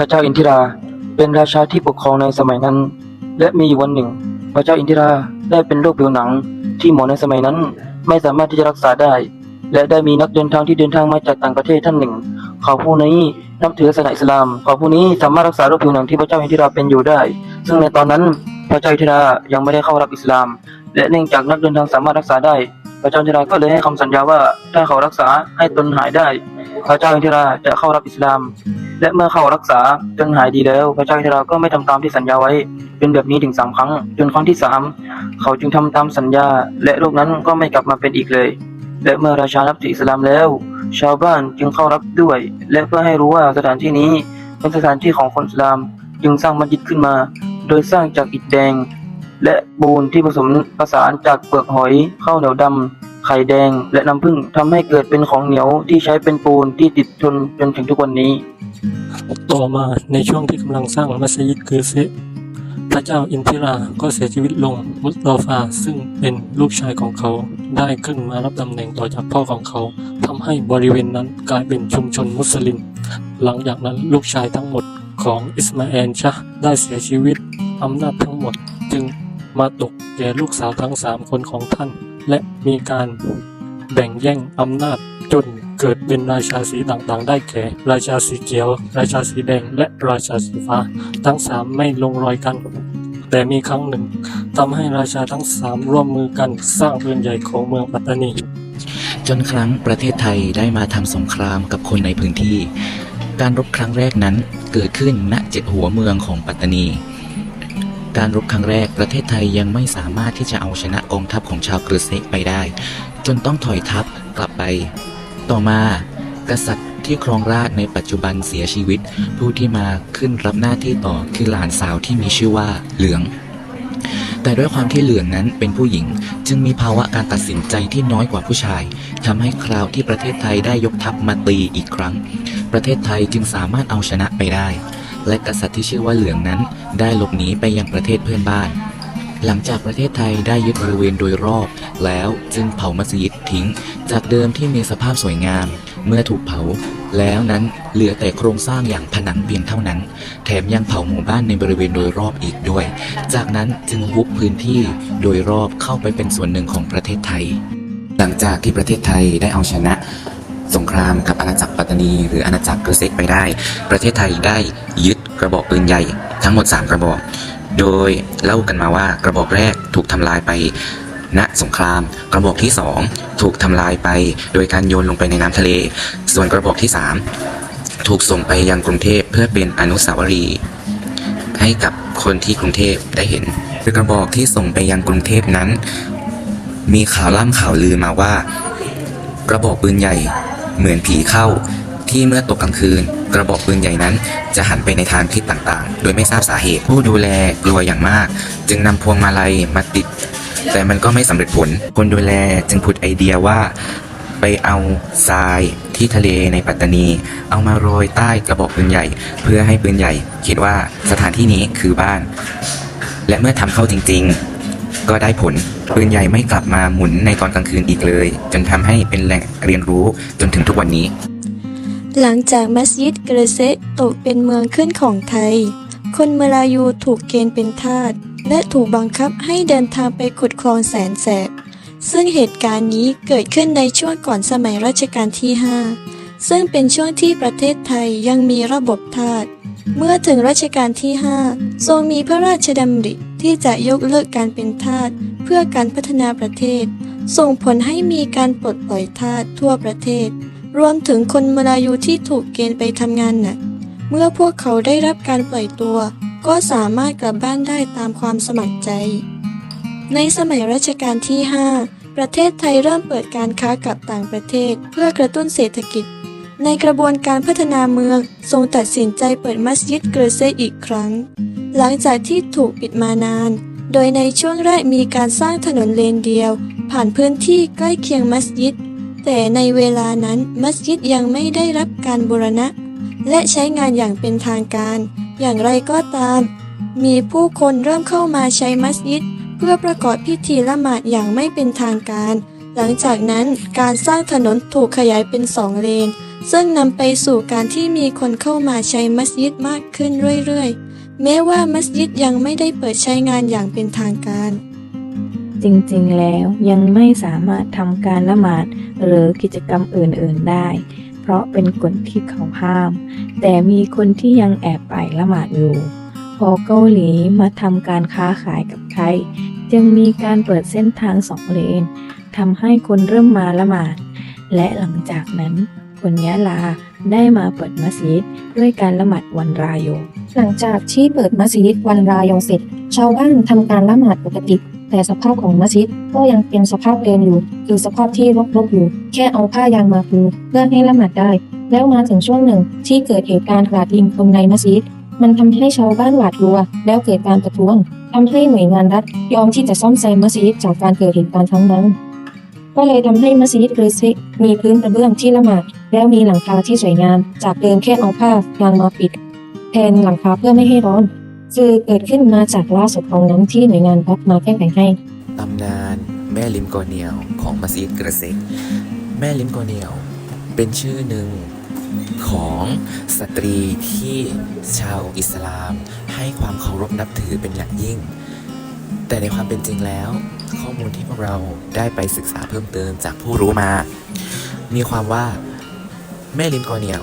พระเจ้าอินทิราเป็นราชาที่ปกครองในสมัยนั้น และมีอยู่วันหนึ่ง พระเจ้าอินทิราได้เป็นโรคผิวหนัง ที่หมอในสมัยนั้นไม่สามารถที่จะรักษาได้ และได้มีนักเดินทางที่เดินทางมาจากต่างประเทศท่านหนึ่ง เขาผู้นี้นับถือศาสนาอิสลาม เขาผู้นี้สามารถรักษาโรคผิวหนังที่พระเจ้าอินทิราเป็นอยู่ได้ ซึ่งในตอนนั้นพระเจ้าอินทิรายังไม่ได้เข้ารับอิสลาม และเนื่องจากนักเดินทางสามารถรักษาได้ พระเจ้าอินทิราก็เลยให้คำสัญญาว่าถ้าเขารักษาให้ตนหายได้ พระเจ้าอินทิราจะเข้ารับอิสลาม และเมื่อเขารักษาจนหายดีแล้ว พระเจ้าอินทิราก็ไม่ทำตามที่สัญญาไว้ เป็นแบบนี้ถึงสามครั้ง จนครั้งที่สามเขาจึงทำตามสัญญา และโรคนั้นก็ไม่กลับมาเป็นอีกเลย และเมื่อราชานับถืออิสลามแล้ว ชาวบ้านจึงเข้ารับด้วย และเพื่อให้รู้ว่าสถานที่นี้เป็นสถานที่ของคนอิสลาม จึงสร้างมัสยิดขึ้นมา โดยสร้างจากอิฐแดง และปูนที่ผสมผสานจากเปลือกหอยข้าวเหนียวดำ ไข่แดง และน้ำผึ้งทำให้เกิดเป็นของเหนียวที่ใช้เป็นปูนที่ติดทนจนถึงทุกวันนี้ ต่อมาในช่วงที่กำลังสร้างมัสยิดคือเซะพระเจ้าอินทิราก็เสียชีวิตลงมุสตาฟาซึ่งเป็นลูกชายของเขาได้ขึ้นมารับตำแหน่งต่อจากพ่อของเขาทำให้บริเวณนั้นกลายเป็นชุมชนมุสลิม หลังจากนั้นลูกชายทั้งหมดของอิสมาเอลชะได้เสียชีวิตอำนาจทั้งหมดจึงมาตกแก่ลูกสาวทั้งสามคนของท่าน และมีการแบ่งแย่งอำนาจจนเกิดเป็นราชาสีต่างๆ ได้แก่ ราชาสีเขียว ราชาสีแดง และราชาสีฟ้า ทั้งสามไม่ลงรอยกัน แต่มีครั้งหนึ่งทำให้ราชาทั้งสามร่วมมือกันสร้างเรือนใหญ่ของเมืองปัตตานี จนครั้งประเทศไทยได้มาทำสงครามกับคนในพื้นที่ การรบครั้งแรกนั้นเกิดขึ้นณเจ็ดหัวเมืองของปัตตานี การรบครั้งแรกประเทศไทยยังไม่สามารถที่จะเอาชนะองค์ทัพของชาวกฤษไปได้ จนต้องถอยทัพกลับไป ต่อมา กษัตริย์ที่ครองราชในปัจจุบันเสียชีวิต ผู้ที่มาขึ้นรับหน้าที่ต่อคือหลานสาวที่มีชื่อว่าเหลือง แต่ด้วยความที่เหลืองนั้นเป็นผู้หญิงจึงมีภาวะการตัดสินใจที่น้อยกว่าผู้ชายทำให้คราวที่ประเทศไทยได้ยกทัพมาตีอีกครั้ง ประเทศไทยจึงสามารถเอาชนะไปได้ และกษัตริย์ที่ชื่อว่าเหลืองนั้น ได้หลบหนีไปยังประเทศเพื่อนบ้าน หลังจากประเทศไทยได้ยึดบริเวณโดยรอบ แล้วจึงเผามัสยิดทิ้ง จากเดิมที่มีสภาพสวยงาม เมื่อถูกเผา แล้วนั้นเหลือแต่โครงสร้างอย่างผนังเพียงเท่านั้น แถมยังเผาหมู่บ้านในบริเวณโดยรอบอีกด้วย จากนั้นจึงวุบพื้นที่โดยรอบเข้าไปเป็นส่วนหนึ่งของประเทศไทย หลังจากที่ประเทศไทยได้เอาชนะ สงครามกับอาณาจักรปัตตานี หรืออาณาจักรเกษตรไปได้ ประเทศไทยได้ยึดกระบอกปืนใหญ่ทั้งหมด 3 กระบอก โดยเล่ากันมาว่ากระบอกแรกถูกทำลายไปณสงคราม กระบอกที่ 2 ถูกทำลายไปโดยการโยนลงไปในน้ำทะเล ส่วนกระบอกที่ 3 ถูกส่งไปยังกรุงเทพเพื่อเป็นอนุสาวรีย์ให้กับคนที่กรุงเทพได้เห็นโดยกระบอกที่ส่งไปยังกรุงเทพนั้น มีข่าวล่ำข่าวลือมาว่า กระบอกปืนใหญ่ เหมือนผีเข้า ที่เมื่อตกกลางคืน กระบอกปืนใหญ่นั้น จะหันไปในทางทิศต่างๆ โดยไม่ทราบสาเหตุ ผู้ดูแลกลัวอย่างมาก จึงนำพวงมาลัยมาติด แต่มันก็ไม่สำเร็จผล คนดูแลจึงผุดไอเดียว่าไปเอาทรายที่ทะเลในปัตตานี เอามาโรยใต้กระบอกปืนใหญ่ เพื่อให้ปืนใหญ่ คิดว่าสถานที่นี้คือบ้าน และเมื่อทำเข้าจริง ๆ ก็ได้ผล ปืนใหญ่ไม่กลับมาหมุนในตอนกลางคืนอีกเลย จนทำให้เป็นแหล่งเรียนรู้จนถึงทุกวันนี้ หลังจากมัสยิดเกรเซตกเป็นเมืองขึ้นของไทย คนเมลายูถูกเกณฑ์เป็นทาสและถูกบังคับให้เดินทางไปขุดคลองแสนแสบ ซึ่งเหตุการณ์นี้เกิดขึ้นในช่วงก่อนสมัยรัชกาลที่ 5 ซึ่งเป็นช่วงที่ประเทศไทยยังมีระบบทาส เมื่อถึงรัชกาลที่ 5 ทรงมีพระราชดำริที่จะยกเลิกการเป็นทาสเพื่อการพัฒนาประเทศ ส่งผลให้มีการปลดปล่อยทาสทั่วประเทศ รวมถึงคนมลายูที่ถูกเกณฑ์ไปทำงานหนักเมื่อพวกเขาได้รับการปล่อยตัว ก็สามารถกลับบ้านได้ตามความสมัครใจ ในสมัยรัชกาลที่ 5 ประเทศไทยเริ่มเปิดการค้ากับต่างประเทศ เพื่อกระตุ้นเศรษฐกิจ ในกระบวนการพัฒนาเมืองทรงตัดสินใจเปิดมัสยิดเกรเซอีกครั้ง หลังจากที่ถูกปิดมานาน โดยในช่วงแรกมีการสร้างถนนเลนเดียว ผ่านพื้นที่ใกล้เคียงมัสยิด แต่ในเวลานั้นมัสยิดยังไม่ได้รับการบูรณะ และใช้งานอย่างเป็นทางการ อย่างไรก็ตาม มีผู้คนเริ่มเข้ามาใช้มัสยิด เพื่อประกอบพิธีละหมาดอย่างไม่เป็นทางการ หลังจากนั้นการสร้างถนนถูกขยายเป็นสองเลน ซึ่งนำไปสู่การที่มีคนเข้ามาใช้มัสยิดมากขึ้นเรื่อยๆ แม้ว่ามัสยิดยังไม่ได้เปิดใช้งานอย่างเป็นทางการ จริงๆ แล้วยังไม่สามารถทำการละหมาดหรือกิจกรรมอื่นๆได้ เพราะเป็นกฎที่เขาห้าม แต่มีคนที่ยังแอบไปละหมาดอยู่ พอเกาหลีมาทำการค้าขายกับไทย จึงมีการเปิดเส้นทางสองเลนทำให้คนเริ่มมาละหมาด และหลังจากนั้นคนยะลาได้มาเปิดมัสยิดด้วยการละหมาดวันรายงหลังจากที่เปิดมัสยิดวันรายงเสร็จ ชาวบ้านทำการละหมาดปกติ แต่สภาพของมัสยิดก็ยังเป็นสภาพเดิมอยู่ คือสภาพที่รกๆอยู่ แค่เอาผ้ายางมาปูเพื่อให้ละหมาดได้ แล้วมาถึงช่วงหนึ่งที่เกิดเหตุการณ์กราดยิงคนในมัสยิดมันทำให้ชาวบ้านหวาดกลัว แล้วเกิดการประท้วงทำให้หน่วยงานรัฐยอมที่จะซ่อมแซมมัสยิดจากการเกิดเหตุการณ์ครั้งนั้น ก็เลยทำให้มัสยิดกรีซิกมีพื้นกระเบื้องที่ละหมาดแล้วมีหลังคาที่สวยงาม จากเดิมแค่เอาผ้ายางมาปิดแทนหลังคาเพื่อไม่ให้ร้อนคือเกิดขึ้นมาจากล่าสุดของน้ำที่หน่วยงานพัฒนาแก้ไขให้ตำนานแม่ลิมโกอเนียวของมัสยิดกระเซกแม่ลิมโกอเนียวเป็นชื่อหนึ่งของสตรีที่ชาวอิสลามให้ความเคารพนับถือเป็นอย่างยิ่ง แต่ในความเป็นจริงแล้ว ข้อมูลที่พวกเราได้ไปศึกษาเพิ่มเติมจากผู้รู้มา มีความว่าแม่ลิมโกอเนียว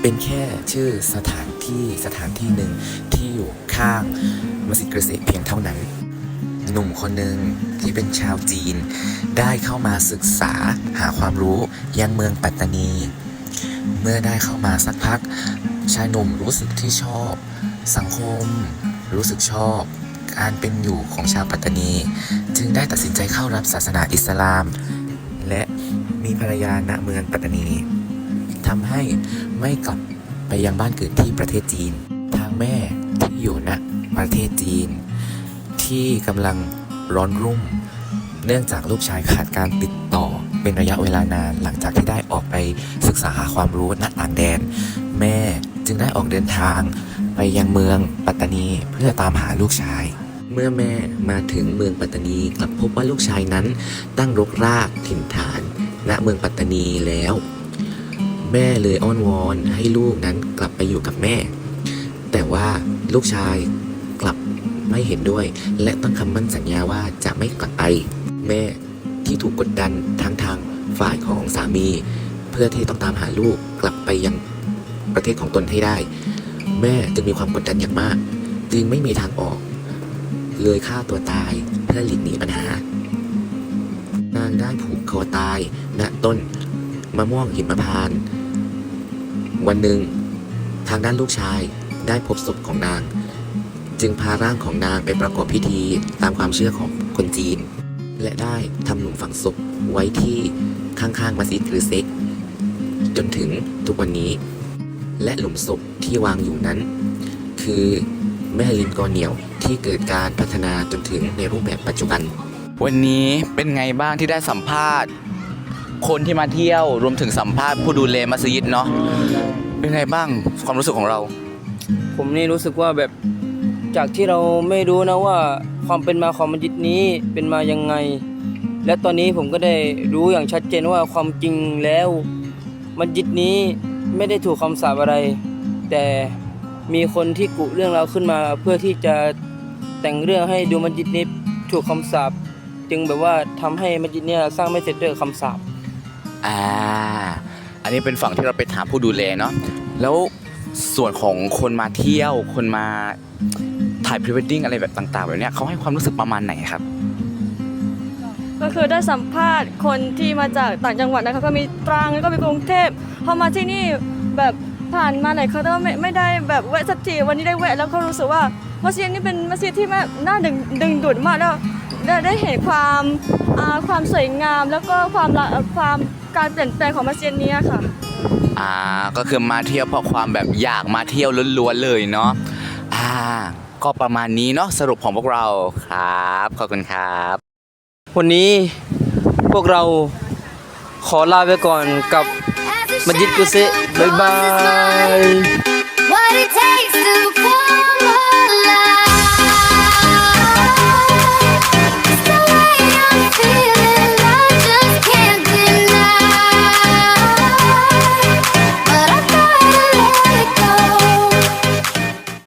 เป็นแค่ชื่อสถานที่สถานที่หนึ่งที่อยู่ข้างมัสยิดกระเซเพียงเท่านั้น หนุ่มคนหนึ่งที่เป็นชาวจีน ได้เข้ามาศึกษาหาความรู้ยังเมืองปัตตานี เมื่อได้เข้ามาสักพัก ชายหนุ่มรู้สึกที่ชอบ สังคม รู้สึกชอบ การเป็นอยู่ของชาวปัตตานี จึงได้ตัดสินใจเข้ารับศาสนาอิสลาม และมีภรรยาณเมืองปัตตานีทำให้ไม่กลับไปยังบ้านเกิดที่ประเทศจีน ทางแม่ที่อยู่ณประเทศจีน ที่กำลังร้อนรุ่ม เนื่องจากลูกชายขาดการติดต่อเป็นระยะเวลานานหลังจากที่ได้ออกไปศึกษาหาความรู้ณต่างแดน แม่จึงได้ออกเดินทางไปยังเมืองปัตตานีเพื่อตามหาลูกชาย เมื่อแม่มาถึงเมืองปัตตานีกลับพบว่าลูกชายนั้นตั้งรกรากถิ่นฐาน ณเมืองปัตตานีแล้ว แม่เลยอ้อนวอนให้ลูกนั้นกลับไปอยู่กับแม่ แต่ว่าลูกชายกลับไม่เห็นด้วย และตั้งคำมั่นสัญญาว่าจะไม่กลับไป แม่ที่ถูกกดดันทั้งทางฝ่ายของสามี เพื่อที่ต้องตามหาลูกกลับไปยังประเทศของตนให้ได้ แม่จึงมีความกดดันอย่างมาก จึงไม่มีทางออก เลยฆ่าตัวตายเพื่อหลีกหนีปัญหานางได้ผูกคอตายณต้นมะม่วงหิมพานต์วันหนึ่ง ทางด้านลูกชายได้พบศพของนาง จึงพาร่างของนางไปประกอบพิธีตามความเชื่อของคนจีน และได้ทำหลุมฝังศพไว้ที่ข้างๆมัสยิดกรือเซ็ก จนถึงทุกวันนี้ และหลุมศพที่วางอยู่นั้น คือ แม่ลินกอเหนียวที่เกิดการพัฒนาจนถึงในรูปแบบปัจจุบัน วันนี้เป็นไงบ้างที่ได้สัมภาษณ์ คนที่มาเที่ยวรวมถึงสัมภาษณ์ผู้ดูแลมัสยิดเนาะเป็นไงบ้างความรู้สึกของเรา ผมนี่รู้สึกว่าแบบจากที่เราไม่รู้นะว่าความเป็นมาของมัสยิดนี้เป็นมายังไง และตอนนี้ผมก็ได้รู้อย่างชัดเจนว่าความจริงแล้ว มัสยิดนี้ไม่ได้ถูกคำสาปอะไร แต่ มีคนที่กุเรื่องราวขึ้นมา เพื่อที่จะแต่งเรื่องให้ดูมัสยิดนี้ถูกคำสาปจึงแบบว่าทำให้มัสยิดเนี้สร้างไม่เสร็จด้วยคำสาปอ่า อันนี้เป็นฝั่งที่เราไปถามผู้ดูแลเนาะแล้วส่วนของคนมาเที่ยวคนมาถ่ายพรีเวดดิ้งอะไรแบบต่างๆ แบบเนี้ยเขาให้ความรู้สึกประมาณไหนครับ ก็คือได้สัมภาษณ์คนที่มาจากต่างจังหวัดนะคะก็มีตรังแล้วก็มีกรุงเทพพอมาที่นี่แบบ ผ่านมาไหนเขาก็ไม่ไม่ได้แบบแวะสักทีวันนี้ได้แวะแล้วก็รู้สึกว่ามัสยิดนี่เป็นมัสยิดที่แบบน่าดึงดึงดูดมากแล้วได้ได้เห็นความอ่าความสวยงาม แล้วก็ความละความการเปลี่ยนแปลงของมัสยิดนี้ค่ะ อ่าก็คือมาเที่ยวเพราะความแบบอยากมาเที่ยวล้วนๆเลยเนาะอ่า ก็ประมาณนี้เนาะสรุปของพวกเราครับขอบคุณครับ วันนี้พวกเราขอลาไปก่อนกับ มัสยิ